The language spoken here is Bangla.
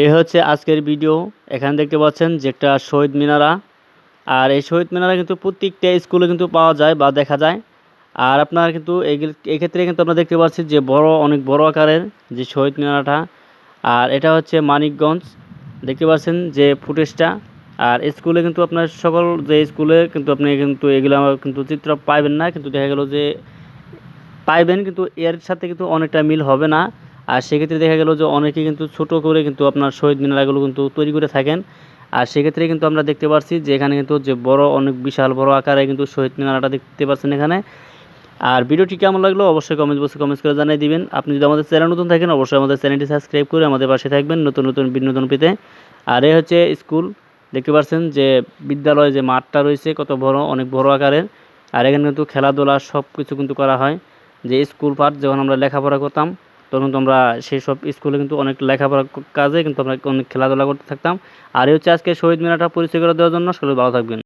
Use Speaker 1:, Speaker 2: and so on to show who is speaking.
Speaker 1: এই হচ্ছে আজকের ভিডিও এখানে দেখতে পাচ্ছেন যে একটা শহীদ মিনারা। আর এই শহীদ মিনারা কিন্তু প্রত্যেকটা স্কুলে কিন্তু পাওয়া যায় বা দেখা যায়। আর আপনার কিন্তু এক্ষেত্রে কিন্তু আমরা দেখতে পাচ্ছি যে বড়, অনেক বড় আকারের যে শহীদ মিনারটা। আর এটা হচ্ছে মানিকগঞ্জ। দেখতে পাচ্ছেন যে ফুটেজটা। আর স্কুলে কিন্তু আপনার সকল যে স্কুলে কিন্তু আপনি কিন্তু এগুলো কিন্তু চিত্র পাইবেন না। কিন্তু দেখা গেল যে পাইবেন, কিন্তু এর সাথে কিন্তু অনেকটা মিল হবে না। আর সেক্ষেত্রে দেখা গেল যে অনেকে কিন্তু ছোট করে কিন্তু আপনার শহীদ মিনারগুলো কিন্তু তৈরি করে থাকেন। আর সেক্ষেত্রে কিন্তু আমরা দেখতে পাচ্ছি যে এখানে কিন্তু যে বড়, অনেক বিশাল, বড় আকারে কিন্তু শহীদ মিনারটা দেখতে পাচ্ছেন এখানে। আর ভিডিওটি কেমন লাগল অবশ্যই কমেন্ট বক্সে কমেন্টস করে জানিয়ে দিবেন। আপনি যদি আমাদের চ্যানেল নতুন থাকেন, অবশ্যই আমাদের চ্যানেলটি সাবস্ক্রাইব করে আমাদের পাশে থাকবেন নতুন নতুন বিনোদন পেতে। আর এ হচ্ছে স্কুল। দেখতে পাচ্ছেন যে বিদ্যালয় যে মাঠটা রয়েছে, কত বড়, অনেক বড় আকারের। আর এখানে কিন্তু খেলাধুলা সব কিছু কিন্তু করা হয়। যে স্কুল পাঠ, যখন আমরা লেখাপড়া করতাম তখন তোমরা সেই সব স্কুলে কিন্তু অনেক লেখাপড়া কাজে কিন্তু আমরা অনেক খেলাধুলা করতে থাকতাম। আর এই হচ্ছে আজকে শহীদ মিনারটা পরিচয় করে দেওয়ার জন্য। সকলে ভালো থাকবেন।